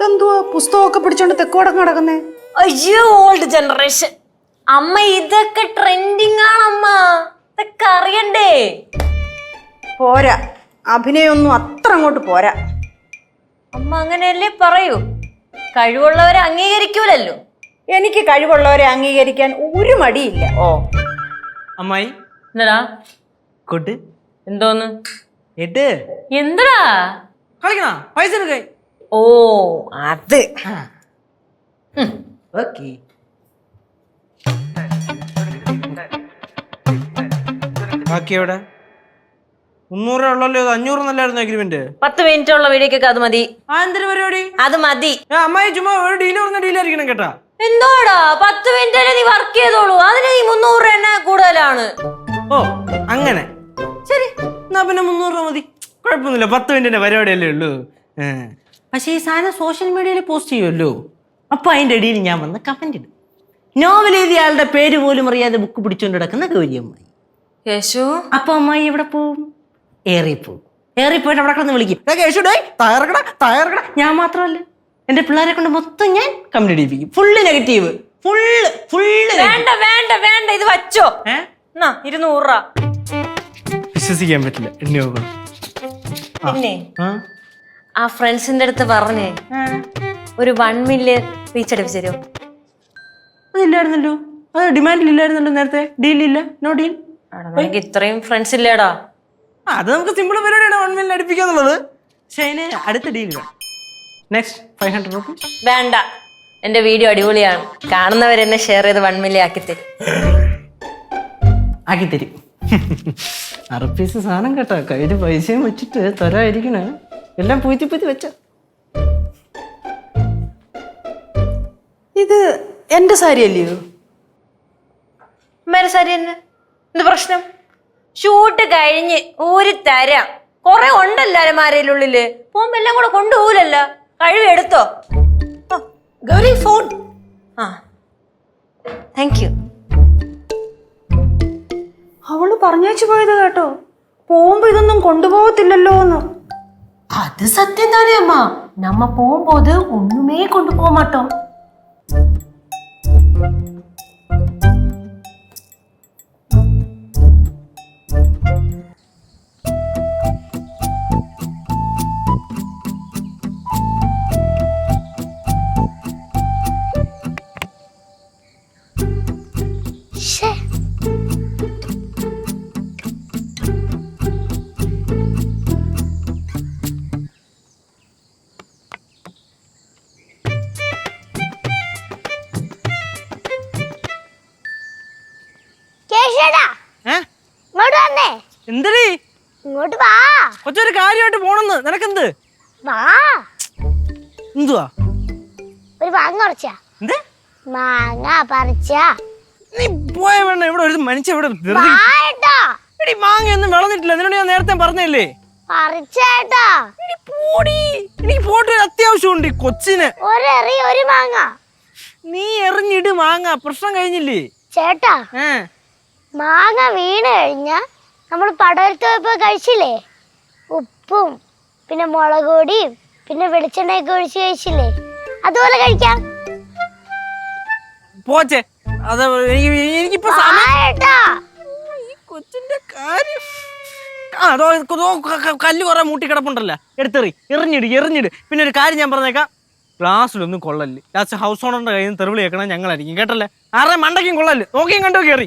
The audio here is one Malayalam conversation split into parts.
ഇതെന്തുവാ പുസ്തകമൊക്കെ പിടിച്ചോണ്ട് തെക്കോടൊക്കെ നടക്കുന്നേ? അയ്യോ ഓൾഡ് ജനറേഷൻ അമ്മ ഇതൊക്കെ ട്രെൻഡിങ് ആണമ്മ. അമ്മ ഇതൊക്കെ അറിയണ്ടേ? പോരാ. അഭിനയൊന്നും അത്ര അങ്ങോട്ട് പോരാ. അമ്മ അങ്ങനെയല്ലേ പറയൂ? കഴിവുള്ളവരെ അംഗീകരിക്കൂലല്ലോ. എനിക്ക് കഴിവുള്ളവരെ അംഗീകരിക്കാൻ ഒരു മടിയില്ല. ഓ. അമ്മായി. എന്നടാ? കൊട്ട് എന്തോന്ന്? എട്ട് എന്തടാ? കളിക്കണ? പൈസ എടുക്കേ. ഓ അത്. ഓക്കെ. ബാക്കി എവിടെ? മുന്നൂറ് ഉള്ളല്ലോ ഇത് അഞ്ഞൂറ് നല്ലായിരുന്നു അഗ്രിമെന്റ് പത്ത് മിനിറ്റ് ഉള്ള വീഡിയോക്കൊക്കെ അത് മതി. ആ പരിപാടി? അത് മതി. ഏ, അമ്മായി ചുമ്മാ ഒരു ഡീൽ പറഞ്ഞ ഡീലായിരിക്കണം കേട്ടാ. എന്തോടാ? പത്ത് മിനിറ്റ് നീ വർക്ക് ചെയ്തോളൂ. അതിന് നീ മുന്നൂറ് രൂപ എണ്ണ കൂടുതലാണ്. ഓ അങ്ങനെ. ശരി. എന്നാ പിന്നെ മുന്നൂറ് രൂപ മതി. കുഴപ്പമൊന്നുമില്ല. പത്ത് മിനിറ്റിന്റെ പരിപാടിയല്ലേ ഉള്ളൂ. ഏ. പക്ഷേ ഈ സാധനം സോഷ്യൽ മീഡിയയിൽ പോസ്റ്റ് ചെയ്യുമല്ലോ? അപ്പോൾ അതിന്റെ ഇടയിൽ ഞാൻ വന്ന് കമന്റ് ഇടും. നോവൽ എഴുതിയ ആളുടെ പേര് പോലും അറിയാതെ ബുക്ക് പിടിച്ചുകൊണ്ട് കിടക്കുന്ന ഗൗരിയമ്മായി. യേശു? അപ്പൊ അമ്മായി എവിടെ പോവും? ഏറിപ്പോവും. ഏറിപ്പോയിട്ട് അവിടെ കിടന്ന് വിളിക്കും. "ദേ കേശു ഡേയ് തയ്യാറക്കട തയ്യാറക്കട ഞാൻ മാത്രമല്ല എന്റെ പിള്ളേരെ കൊണ്ട് മൊത്തം ഞാൻ കമന്റ് ഇടിപ്പിക്കും. ഫുള്ള് നെഗറ്റീവ് ഫുള്ള് ഫുള്ള് വേണ്ട വേണ്ട വേണ്ട ഇത് വച്ചോ. എന്നാ ഇരുന്നൂറ് രൂപ. വിശ്വസിക്കാൻ പറ്റില്ല. പിന്നെ? ആ ഫ്രണ്ട്സിന്റെ അടുത്ത് പറഞ്ഞേ ഒരു വൺ മില്യൺ റീച്ച് അടിപ്പിച്ചു തരുമോ? അതില്ലായിരുന്നല്ലോ. അത് ഡിമാൻഡിലില്ലായിരുന്നല്ലോ നേരത്തെ. ഡീൽ ഇല്ല. നോ ഡീൽ എനിക്ക് ഇത്രയും ഫ്രണ്ട്സ് ഇല്ലേടാ. അത് നമുക്ക് സിമ്പിൾ പരിപാടിയാണ് വൺ മില്യൺ അടിപ്പിക്കാന്നുള്ളത് പക്ഷേ അതിന് അടുത്ത ഡീൽ വേണം നെക്സ്റ്റ് ഫൈവ് ഹൺഡ്രഡ് റുപ്പീസ് വേണ്ട. എന്റെ വീഡിയോ അടിപൊളിയാണ്. കാണുന്നവരെന്നെ ഷെയർ ചെയ്ത് വൺ മില്യൺ ആക്കി തരും ആക്കി തരും അറുപ്പീസ് സാധനം കേട്ടോ. കയ്യിൽ പൈസയും വെച്ചിട്ട് തരാതിരിക്കണേ. എല്ലാം പൂത്തി പൂത്തി വെച്ച. ഇത് എന്റെ സാരി അല്ലയോ മേരെ സാരി തന്നെ. എന്ത് പ്രശ്നം? ഷൂട്ട് കഴിഞ്ഞ് ഊരി തരാം. കൊറേ ഉണ്ടല്ലോ അലമാരയിൽ ഉള്ളിൽ. പോകുമ്പോ എല്ലാം കൂടെ കൊണ്ടുപോകൂലല്ലോ. കഴിവ് എടുത്തോ? ഗൗരി ഫോൺ ആ. താങ്ക് യു അവൾ പറഞ്ഞേച്ചു പോയത് കേട്ടോ. പോകുമ്പോ ഇതൊന്നും കൊണ്ടുപോകത്തില്ലല്ലോ എന്ന് அது சத்தியம் தானே அம்மா. நம்ம போகும்போது ஒண்ணுமே கொண்டு போக மாட்டோம். ഇങ്ങോട്ട് വന്നേ. എന്തടി? ഇങ്ങോട്ട് വാ. കൊച്ചൊരു കാര്യമായിട്ട് പോണെന്ന്. നിനക്കെന്ത്? വാ. എന്തുവാ? ഒരു മാങ്ങ പറിച്ചാ. എന്ത്? മാങ്ങ പറിച്ചാ. നീ പോയ വേണ്ട. ഇവിടെ ഒരു മനുഷ്യ ഇവിടെ വെറുതെ വാട്ടോ എടി മാങ്ങയൊന്നും വിളഞ്ഞിട്ടില്ല. നിന്നോട് ഞാൻ നേരത്തെ പറഞ്ഞില്ലേ? പറിച്ചേട്ടോ എടി പോടി. എനിക്ക് പോയിട്ട് ഒരു അത്യാവശ്യമുണ്ട് ഈ കൊച്ചിന്. ഒരെറി ഒരു മാങ്ങ. നീ എറിഞ്ഞിട് മാങ്ങ. പ്രശ്നം കഴിഞ്ഞില്ലേ? ചേട്ടാ ഏ? മാങ്ങ വീണ് കഴിഞ്ഞ നമ്മൾ പടവലത്ത് പോയപ്പോൾ കഴിച്ചില്ലേ? ഉപ്പും പിന്നെ മുളക് പൊടിയും പിന്നെ വെളിച്ചെണ്ണയൊക്കെ ഒഴിച്ച് കഴിച്ചില്ലേ? അതുപോലെ കഴിക്കാം. പോച്ചേ അത് എനിക്ക് എനിക്കിപ്പോ കൊച്ചിന്റെ കാര്യം. ആ കല്ല് കുറെ മൂട്ടി കിടപ്പുണ്ടല്ലോ. എടുത്തെറി എറിഞ്ഞിട് എറിഞ്ഞിട്. പിന്നെ ഒരു കാര്യം ഞാൻ പറഞ്ഞേക്കാം. ക്ലാസ്സിലൊന്നും കൊള്ളൽ ലാസ്റ്റ് ഹൗസ് ഓണറിന്റെ കയ്യിൽ നിന്ന് തെറിവിളി കേൾക്കണം ഞങ്ങളായിരിക്കും കേട്ടല്ലേ? ആരുടെ മണ്ടയ്ക്കും കൊള്ളൽ നോക്കിയും കണ്ടോ കയറി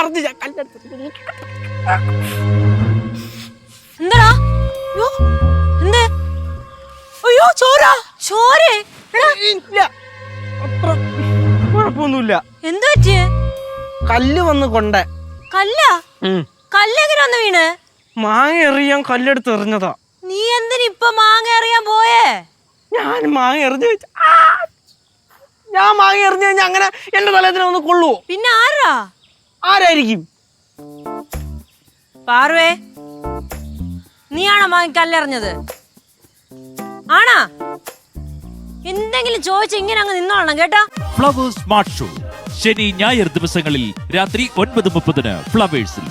പറഞ്ഞു ഞാൻ കല്ലെടുത്ത് എന്താടാ? അയ്യോ എന്ത്? അയ്യോ ചോര ചോരേ. ഇല്ല അത്ര കുഴപ്പമൊന്നുമില്ല. എന്ത് പറ്റിയേ? കല്ല് വന്ന് കൊണ്ട. കല്ല. കല്ലെങ്ങനെ വന്ന് വീണ്? മാങ്ങ എറിയാൻ കല്ലെടുത്ത് എറിഞ്ഞതാ. നീ എന്തിന് ഇപ്പൊ മാങ്ങ എറിയാൻ പോയേ? ഞാൻ മാങ്ങ എറിഞ്ഞു ഞാൻ മാങ്ങ എറിഞ്ഞു കഴിഞ്ഞാൽ അങ്ങനെ എന്റെ തലത്തിനെ ഒന്ന് കൊള്ളുവോ? പിന്നെ ആരാ? ആരായിരിക്കും? പാർവേ നീയാണോ മകൻ കല്ലെറിഞ്ഞത്? ആണാ? എന്തെങ്കിലും ചോദിച്ച ഇങ്ങനെ അങ്ങ് നിന്നോളണം കേട്ടോ? Flowers Smart Show. ശനി ഞായർ ദിവസങ്ങളിൽ രാത്രി ഒൻപത് മുപ്പതിന് ഫ്ലവേഴ്സിൽ.